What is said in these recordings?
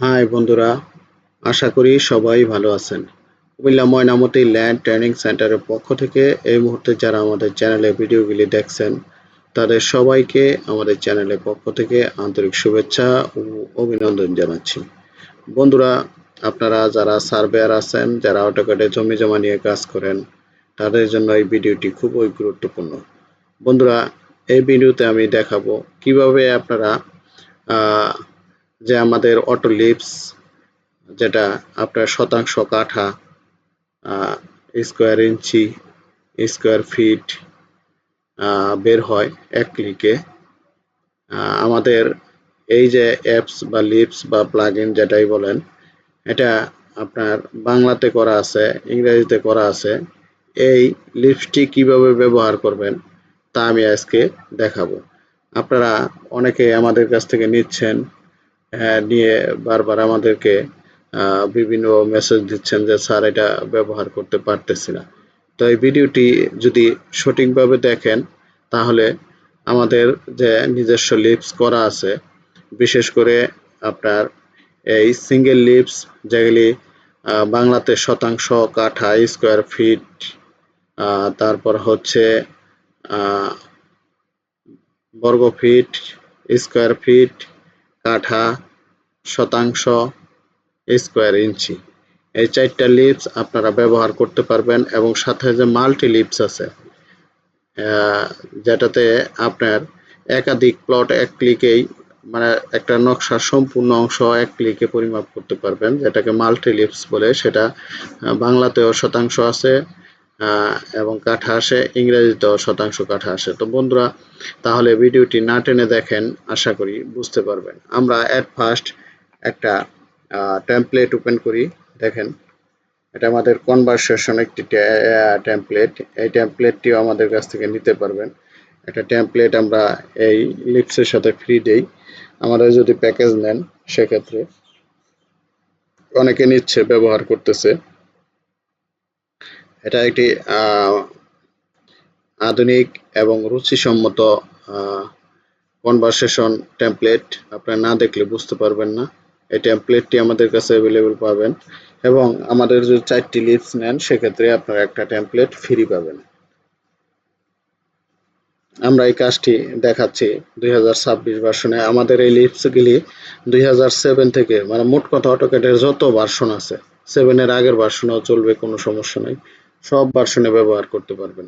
High বন্ধুরা, আশা করি সবাই ভালো আছেন। কুমিল্লা ময়নামতি ল্যান্ড ট্রেনিং সেন্টারের পক্ষ থেকে এই মুহূর্তে যারা আমাদের চ্যানেলে ভিডিওগুলি দেখছেন, তাদের সবাইকে আমাদের চ্যানেলের পক্ষ থেকে আন্তরিক শুভেচ্ছা ও অভিনন্দন জানাচ্ছি। বন্ধুরা, আপনারা যারা সার্ভেয়ার আছেন, যারা অটোকাটে জমি জমা নিয়ে কাজ করেন, তাদের জন্য এই ভিডিওটি খুবই গুরুত্বপূর্ণ। বন্ধুরা, এই ভিডিওতে আমি দেখাবো কীভাবে আপনারা যে আমাদের অটো লিপস যেটা আপনার শতাংশ কাঠা স্কোয়ার ইঞ্চি স্কোয়ার ফিট বের হয় এক ক্লিকে। আমাদের এই যে অ্যাপস বা লিপস বা প্লাগইন যেটাই বলেন, এটা আপনার বাংলাতে করা আছে, ইংরেজিতে করা আছে। এই লিপসটি কীভাবে ব্যবহার করবেন, তা আমি আজকে দেখাবো। আপনারা অনেকে আমাদের কাছ থেকে নিচ্ছেন নিয়ে বারবার আমাদেরকে বিভিন্ন মেসেজ দিচ্ছেন যে, স্যার, এটা ব্যবহার করতে পারতেছি না। তো এই ভিডিওটি যদি সঠিকভাবে দেখেন, তাহলে আমাদের যে নিজস্ব লিপস করা আছে, বিশেষ করে আপনার এই সিঙ্গেল লিপস যেগুলি বাংলাতে শতাংশ কাঠা স্কোয়ার ফিট তারপর হচ্ছে বর্গ ফিট স্কোয়ার ফিট কাঠা শতাংশ স্কোয়ার ইঞ্চি। এই চারটা লিপস আপনারা ব্যবহার করতে পারবেন এবং সাথে যে মাল্টি লিপস আছে যেটাতে আপনার একাধিক প্লট এক ক্লিকেই মানে একটা নকশার সম্পূর্ণ অংশ এক ক্লিকে পরিমাপ করতে পারবেন, যেটাকে মাল্টি লিপস বলে। সেটা বাংলাতেও শতাংশ আছে এবং কাঠা আসে, ইংরেজিতেও শতাংশ কাঠা আসে। তো বন্ধুরা, তাহলে ভিডিওটি না টেনে দেখেন, আশা করি বুঝতে পারবেন। আমরা অ্যাট ফার্স্ট একটা টেমপ্লেট ওপেন করি, দেখেন। এটা আমাদের কনভারসেশন একটি টেমপ্লেট এই টেমপ্লেটটিও আমাদের কাছ থেকে নিতে পারবেন। একটা টেমপ্লেট আমরা এই লিপসের সাথে ফ্রি দেই। আমাদের যদি প্যাকেজ নেন, সেক্ষেত্রে অনেকে নিচ্ছে, ব্যবহার করতেছে। এটা একটি আধুনিক এবং রুচিসম্মত কনভারসেশন টেমপ্লেট আপনারা না দেখলে বুঝতে পারবেন না। এই টেমপ্লেটটি আমাদের কাছে অ্যাভেলেবল পাবেন এবং আমাদের যদি চারটি লিপস নেন, সেক্ষেত্রে আপনারা একটা টেমপ্লেট ফ্রি পাবেন। আমরা এই কাজটি দেখাচ্ছি দুই হাজার ছাব্বিশ ভার্সনে আমাদের এই লিপসগুলি দুই থেকে মানে মোট কথা অটোকেটের যত ভার্সন আছে সেভেনের আগের ভার্সনেও চলবে, কোনো সমস্যা নেই। সব ভার্সনে ব্যবহার করতে পারবেন।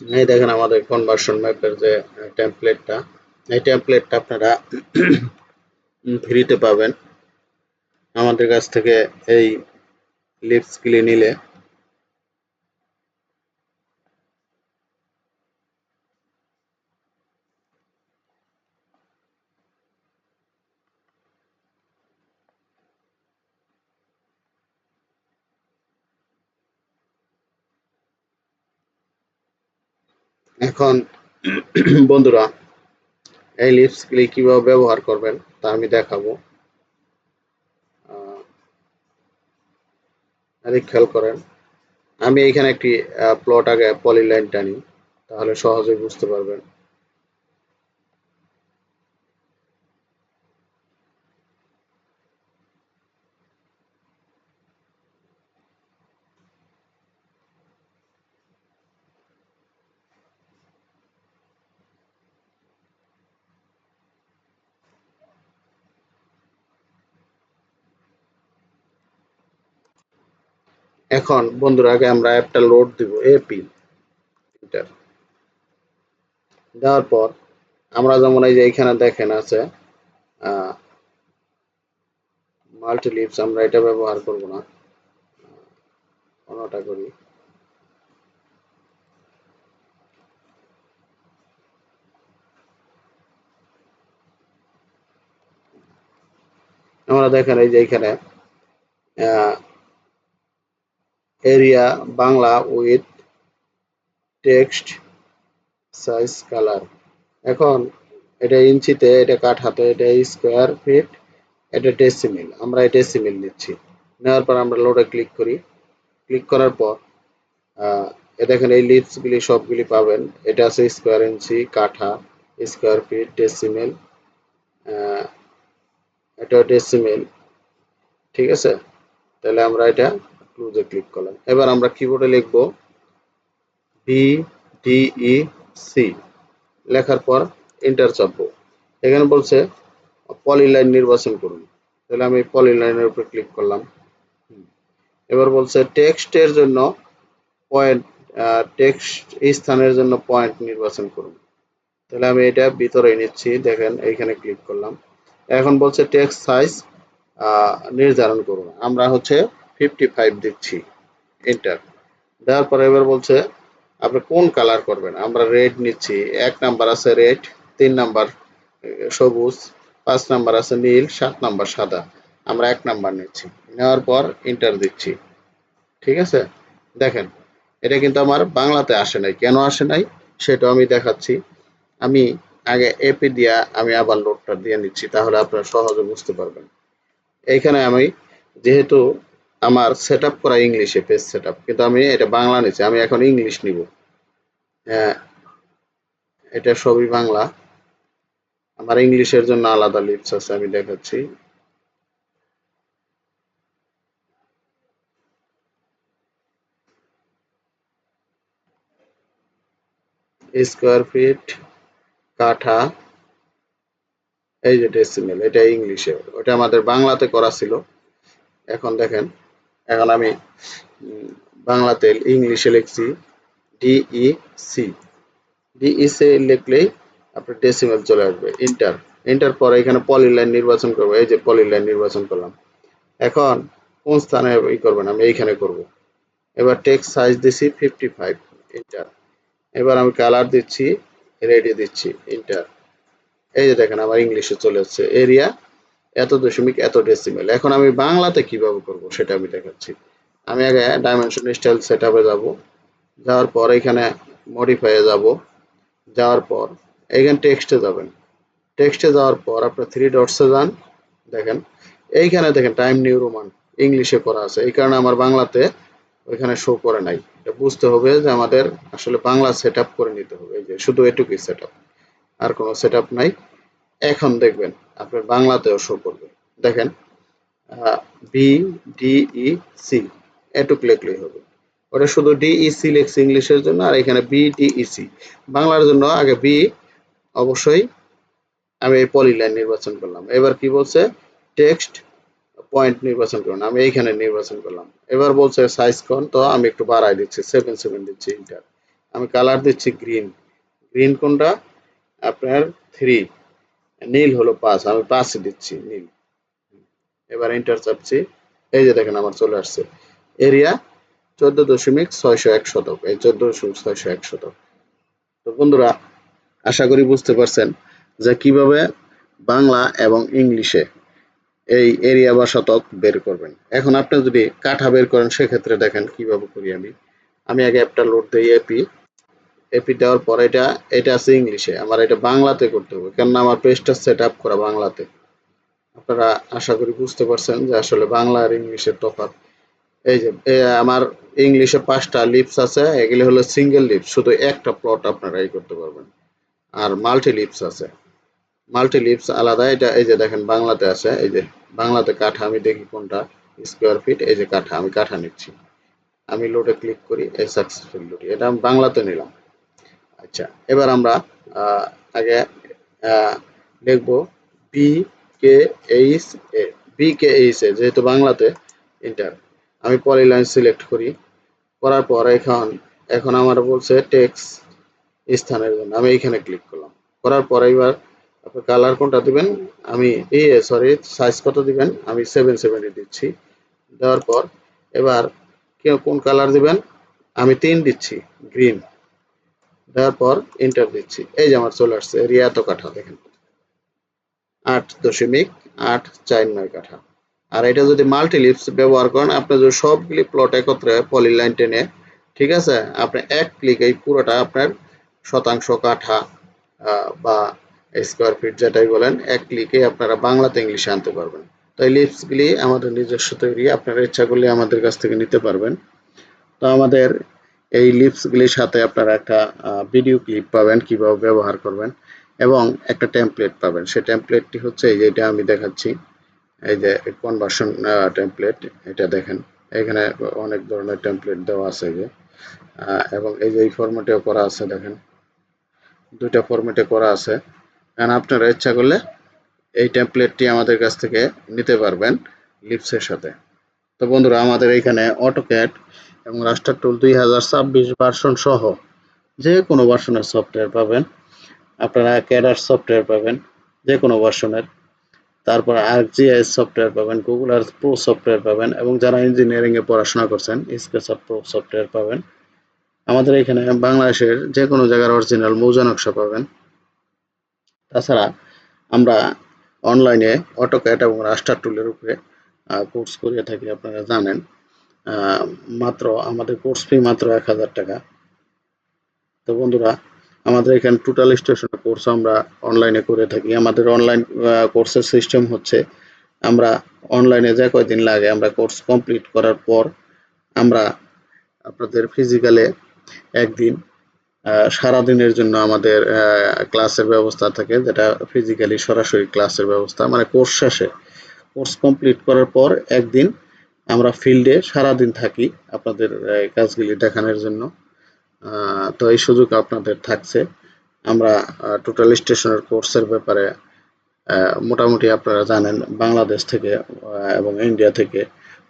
এই দেখেন আমাদের কনভার্সন ম্যাপের যে টেমপ্লেটটা এই টেমপ্লেটটা আপনারা ফ্রিতে পাবেন। আমাদের কাছ থেকে এই লিপস লিপসগুলি নিলে। এখন, বন্ধুরা, এই লিপসগুলি কীভাবে ব্যবহার করবেন তা আমি দেখাবো। আরে খেয়াল করেন, আমি এখানে একটি প্লট আগে পলিলাইন টানি, তাহলে সহজে বুঝতে পারবেন। এখন, বন্ধুরা, আগে আমরা অ্যাপটা লোড দিব এপি এন্টার দেওয়ার পর, আমরা যেমন এই যে এখানে দেখেন আছে মাল্টি লিপস আমরা এটা ব্যবহার করব না। অন্যটা করি। আমরা দেখেন এই যে এখানে area, Bangla with text size colour এখন এটা ইঞ্চিতে, এটা কাঠাতে এটা স্কোয়ার ফিট এটা ডেসিমিল আমরা ডেসিমিল নিচ্ছি। নেওয়ার পর আমরা লোডে ক্লিক করি। ক্লিক করার পর দেখেন এই লিপসগুলি সবগুলি পাবেন। এটা আছে স্কোয়ার ইঞ্চি, কাঠা স্কোয়ার ফিট ডেসিমেল এটা ডেসিমেল ঠিক আছে? তাহলে আমরা এটা ক্লুজে ক্লিক করলাম। এবার আমরা কিবোর্ডে লিখব বি ডি ই সি লেখার পর এন্টার চাপবো। এখানে বলছে পলিলাইন নির্বাচন করুন। তাহলে আমি পলিলাইনের উপর ক্লিক করলাম। এবার বলছে টেক্সটের জন্য পয়েন্ট টেক্সট স্থানের জন্য পয়েন্ট নির্বাচন করুন। তাহলে আমি এটা ভিতরে নিচ্ছি। দেখেন এইখানে ক্লিক করলাম। এখন বলছে টেক্সট সাইজ নির্ধারণ করুন। আমরা হচ্ছে ফিফটি ফাইভ দিচ্ছি এন্টার দেওয়ার পরে এবার বলছে, আপনি কোন কালার করবেন? আমরা রেড নিচ্ছি, এক নাম্বার আছে রেড তিন নাম্বার সবুজ, পাঁচ নাম্বার আছে নীল, সাত নাম্বার সাদা। আমরা এক নাম্বার নিচ্ছি। নেওয়ার পর ইন্টার দিচ্ছি। ঠিক আছে? দেখেন, এটা কিন্তু আমার বাংলাতে আসে নাই। কেন আসে নাই? সেটা আমি দেখাচ্ছি। আমি আগে এপি দিয়া আমি আবার লোডটা দিয়ে নিচ্ছি, তাহলে আপনারা সহজে বুঝতে পারবেন। এইখানে আমি যেহেতু আমার সেট আপ করা ইংলিশে পেজ সেট আপ কিন্তু আমি এটা বাংলা নিচ্ছি আমি এখন ইংলিশ নিব। হ্যাঁ এটা সবই বাংলা। আমার ইংলিশের জন্য আলাদা লিপস আছে, আমি দেখাচ্ছি। স্কোয়ার ফিট কাঠা, এই যে ডেসিমেল এটা ইংলিশে ওটা আমাদের বাংলাতে করা ছিল। এখন দেখেন এখন আমি বাংলাতে ইংলিশে লিখছি ডিই সি ডিই সি লিখলেই আপনার ডেসিমেল চলে আসবে ইন্টার ইন্টার পরে এখানে পলিলাইন নির্বাচন করব, এই যে পলিলাইন নির্বাচন করলাম। এখন কোন স্থানে ই করবেন? আমি এইখানে করব। এবার টেক্সট সাইজ দিছি ফিফটি ফাইভ ইন্টার এবার আমি কালার দিচ্ছি রেডি দিচ্ছি ইন্টার এই যে দেখেন, আমার ইংলিশে চলে যাচ্ছে এরিয়া এত দশমিক, এত ডেসিমেল এখন আমি বাংলাতে কীভাবে করব সেটা আমি দেখাচ্ছি। আমি আগে ডাইমেনশন স্টাইল সেট আপে যাব। যাওয়ার পর এখানে মডিফাইয়ে যাব। যাওয়ার পর এইখানে টেক্সটে যাবেন। টেক্সটে যাওয়ার পর আপনার থ্রি ডটসে যান, দেখেন। এইখানে দেখেন টাইম নিউ রোমান ইংলিশে করা আছে। এই কারণে আমার বাংলাতে ওইখানে শো করে নাই। এটা বুঝতে হবে যে আমাদের আসলে বাংলা সেট করে নিতে হবে। এই যে শুধু এটুকুই সেট আর কোনো সেট নাই। এখন দেখবেন, আপনার বাংলাতেও শো করবে। দেখেন বি ডি ই সি এটুক লিখলেই হবে। ওটা শুধু ডিই সি লিখছি ইংলিশের জন্য, আর এখানে বি ডিই সি বাংলার জন্য আগে বি অবশ্যই আমি এই পলিলাইন নির্বাচন করলাম। এবার কি বলছে? টেক্সট পয়েন্ট নির্বাচন করুন। আমি এইখানে নির্বাচন করলাম। এবার বলছে সাইজ কোন? তো আমি একটু বাড়াই দিচ্ছি সেভেন সেভেন দিচ্ছি ইন্টার আমি কালার দিচ্ছি গ্রিন গ্রিন কোনটা? আপনার থ্রি নীল হলো পাঁচ, আমি পাঁচই দিচ্ছি নীল। এবার এন্টার চাপছি, এই যে দেখেন আমার চলে আসছে। এরিয়া চোদ্দ দশমিক ছয়শো এক শতক, এই চোদ্দ দশমিক ছয়শো এক শতক। তো বন্ধুরা, আশা করি বুঝতে পারছেন যে কীভাবে বাংলা এবং ইংলিশে এই এরিয়া বা শতক বের করবেন। এখন আপনি যদি কাঠা বের করেন, সেক্ষেত্রে দেখেন কীভাবে করি আমি। আমি আগে অ্যাপটা লোড দিই এপি এপি দেওয়ার পর এটা এটা আছে ইংলিশে আমার এটা বাংলাতে করতে হবে, কেননা আমার পেজটা সেট আপ করা বাংলাতে। আপনারা আশা করি বুঝতে পারছেন যে আসলে বাংলা আর ইংলিশের তফাৎ। এই যে আমার ইংলিশে পাঁচটা লিপস আছে, এগুলি হলো সিঙ্গেল লিপস শুধু একটা প্লট আপনারা এই করতে পারবেন। আর মাল্টি লিপস আছে। মাল্টি লিপস আলাদা, এটা এই যে দেখেন বাংলাতে আছে, এই যে বাংলাতে কাঠা, আমি দেখি কোনটা স্কোয়ার ফিট এই যে কাঠা, আমি কাঠা নিচ্ছি। আমি লোডে ক্লিক করি, এই সাকসেসফুল লোডি এটা আমি বাংলাতে নিলাম। আচ্ছা এবার আমরা আগে লিখব B K H A B K H A যেহেতু বাংলাতে ইন্টার আমি পলি লাইন সিলেক্ট করি, করার পর এখন এখন আমার বলছে টেক্স স্থানের জন্য, আমি এইখানে ক্লিক করলাম, করার পর এবার আপনি কালার কোনটা দিবেন, আমি এই সরি সাইজ কত দিবেন, আমি সেভেন সেভেনে দিচ্ছি, দেওয়ার পর এবার কেউ কোন কালার দিবেন, আমি তিন দিচ্ছি গ্রিন দেওয়ার পর ইন্টার দিচ্ছি। এই যে আমার চলে আসছে এরিয়া এত কাঠা, দেখেন। আট দশমিক আট চার নয় কাঠা। আর এটা যদি মাল্টি লিপস ব্যবহার করেন, আপনি যদি সবগুলি প্লট একত্রে পলিলাইন টেনে, ঠিক আছে? আপনি এক ক্লিকেই পুরোটা আপনার শতাংশ কাঠা বা স্কোয়ার ফিট যেটাই বলেন, এক ক্লিকে আপনারা বাংলাতে ইংলিশে আনতে পারবেন। তো এই লিপসগুলি আমাদের নিজস্ব তৈরি, আপনারা ইচ্ছা করলে আমাদের কাছ থেকে নিতে পারবেন। তো আমাদের এই লিপসগুলির সাথে আপনারা একটা ভিডিও ক্লিপ পাবেন, কীভাবে ব্যবহার করবেন এবং একটা টেমপ্লেট পাবেন। সেই টেমপ্লেটটি হচ্ছে এই যে এটা আমি দেখাচ্ছি। এই যে কনভার্সন টেমপ্লেট এটা দেখেন। এখানে অনেক ধরনের টেমপ্লেট দেওয়া আছে যে। এবং এই যে এই ফরম্যাটেও করা আছে, দেখেন। দুইটা ফরম্যাটে করা আছে। কারণ আপনারা ইচ্ছা করলে এই টেমপ্লেটটি আমাদের কাছ থেকে নিতে পারবেন লিপসের সাথে। তো বন্ধুরা, আমাদের এখানে অটোক্যাড এবং রাস্টার টুল দুই হাজার ছাব্বিশ ভার্সন সহ যে কোনো ভার্সনের সফটওয়্যার পাবেন। আপনারা ক্যাডার সফটওয়্যার পাবেন যে কোনো ভার্সনের তারপর আর্কজিআইএস সফটওয়্যার পাবেন গুগল আর্থ প্রো সফটওয়্যার পাবেন এবং যারা ইঞ্জিনিয়ারিং এ পড়াশোনা করছেন স্কেচআপ প্রো সফটওয়্যার পাবেন। আমাদের এখানে বাংলাদেশের যে কোনো জায়গার অরিজিনাল মৌজা নকশা পাবেন। তাছাড়া আমরা অনলাইনে অটোক্যাড এবং রাস্টার টুলের উপরে কোর্স করিয়ে থাকি, আপনারা জানেন। মাত্র, আমাদের কোর্স ফি মাত্র এক হাজার টাকা। তো বন্ধুরা, আমাদের এখানে টোটাল স্টেশনের কোর্স আমরা অনলাইনে করে থাকি। আমাদের অনলাইন কোর্সের সিস্টেম হচ্ছে, আমরা অনলাইনে যে কয়দিন লাগে আমরা কোর্স কমপ্লিট করার পর আমরা আপনাদের ফিজিক্যালে একদিন সারাদিনের জন্য আমাদের ক্লাসের ব্যবস্থা থাকে, যেটা ফিজিক্যালি সরাসরি ক্লাসের ব্যবস্থা। মানে কোর্স শেষে কোর্স কমপ্লিট করার পর একদিন আমরা ফিল্ডে সারাদিন থাকি আপনাদের কাজগুলি দেখানোর জন্য। তো এই সুযোগ আপনাদের থাকছে। আমরা টোটাল স্টেশনের কোর্সের ব্যাপারে মোটামুটি আপনারা জানেন, বাংলাদেশ থেকে এবং ইন্ডিয়া থেকে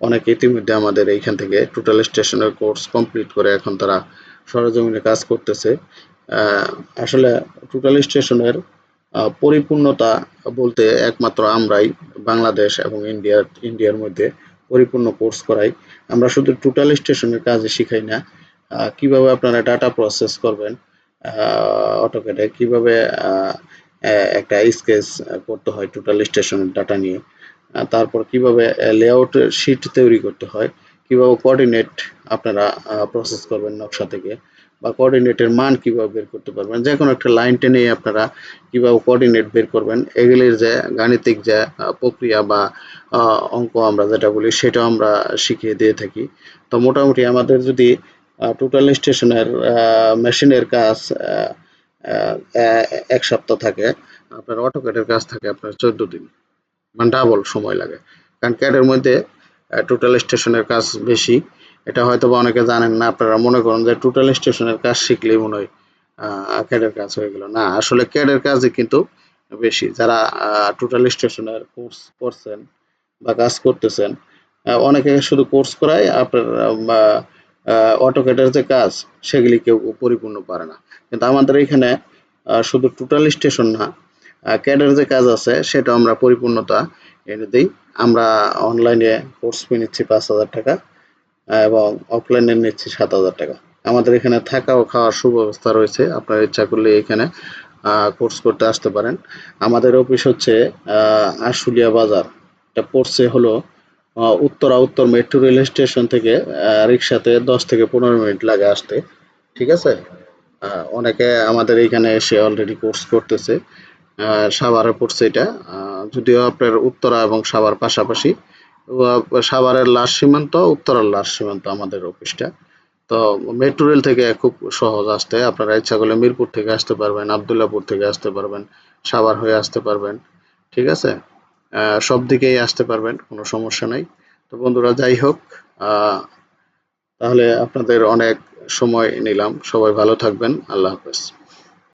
অনেকে ইতিমধ্যে আমাদের এইখান থেকে টোটাল স্টেশনের কোর্স কমপ্লিট করে এখন তারা সরজমিনে কাজ করতেছে। আসলে টোটাল স্টেশনের পরিপূর্ণতা বলতে একমাত্র আমরাই, বাংলাদেশ এবং ইন্ডিয়ার ইন্ডিয়ার মধ্যে পরিপূর্ণ কোর্স করাই। আমরা শুধু টোটাল স্টেশনের কাজে শিখাই না। কীভাবে আপনারা ডাটা প্রসেস করবেন অটোকেটে কীভাবে একটা স্কেচ করতে হয় টোটাল স্টেশনের ডাটা নিয়ে। তারপর কীভাবে লেআউট শিট তৈরি করতে হয়। কীভাবে কোঅর্ডিনেট আপনারা প্রসেস করবেন নকশা থেকে, বা কোঅর্ডিনেটের মান কীভাবে বের করতে পারবেন, যে কোনো একটা লাইন টেনে আপনারা কীভাবে কোঅর্ডিনেট বের করবেন, এগুলির যে গাণিতিক যে প্রক্রিয়া বা অঙ্ক আমরা যেটা বলি সেটাও আমরা শিখিয়ে দিয়ে থাকি। তো মোটামুটি আমাদের যদি টোটাল স্টেশনের মেশিনের কাজ এক সপ্তাহ থাকে, আপনার অটোক্যাডের কাজ থাকে আপনার চোদ্দ দিন মানে ডাবল সময় লাগে। কারণ ক্যাডের মধ্যে টোটাল স্টেশনের কাজ বেশি। এটা হয়তো বা অনেকে জানেন না, আপনারা মনে করেন যে টোটাল স্টেশনের কাজ শিখলেই মনে হয় ক্যাডের কাজ হয়ে গেল। না, আসলে ক্যাডের কাজই কিন্তু বেশি। যারা টোটাল স্টেশনের কোর্স করছেন বা কাজ করতেছেন অনেকে শুধু কোর্স করায়, আপনার অটোকেটের যে কাজ, সেগুলি কেউ পরিপূর্ণ পারে না। কিন্তু আমাদের এখানে শুধু টোটাল স্টেশন না ক্যাডের যে কাজ আছে, সেটা আমরা পরিপূর্ণতা এনে দিই। আমরা অনলাইনে কোর্স ফি নিচ্ছি পাঁচ হাজার টাকা এবং অফলাইনে নিচ্ছি সাত হাজার টাকা। আমাদের এখানে থাকা ও খাওয়ার সুব্যবস্থা রয়েছে। আপনার ইচ্ছা করলে এখানে কোর্স করতে আসতে পারেন। আমাদের অফিস হচ্ছে আশুলিয়া বাজার। এটা পড়ছে হলো উত্তরা উত্তর মেট্রো রেল স্টেশন থেকে রিক্সাতে দশ থেকে পনেরো মিনিট লাগে আসতে। ঠিক আছে? অনেকে আমাদের এইখানে এসে অলরেডি কোর্স করতেছে। সাভারে পড়ছে এটা। যদিও আপনার উত্তরা এবং সাভার পাশাপাশি সাভারের লাশ সীমান্ত, উত্তরার লাশ সীমান্ত আমাদের অফিসটা। তো মেট্রো রেল থেকে খুব সহজ আসতে, আপনারা ইচ্ছা করলে মিরপুর থেকে আসতে পারবেন, আবদুল্লাপুর থেকে আসতে পারবেন, সাভার হয়ে আসতে পারবেন, ঠিক আছে? সব দিকেই আসতে পারবেন, কোনো সমস্যা নাই। তো বন্ধুরা, যাই হোক তাহলে আপনাদের অনেক সময় নিলাম। সবাই ভালো থাকবেন। আল্লাহ হাফেজ।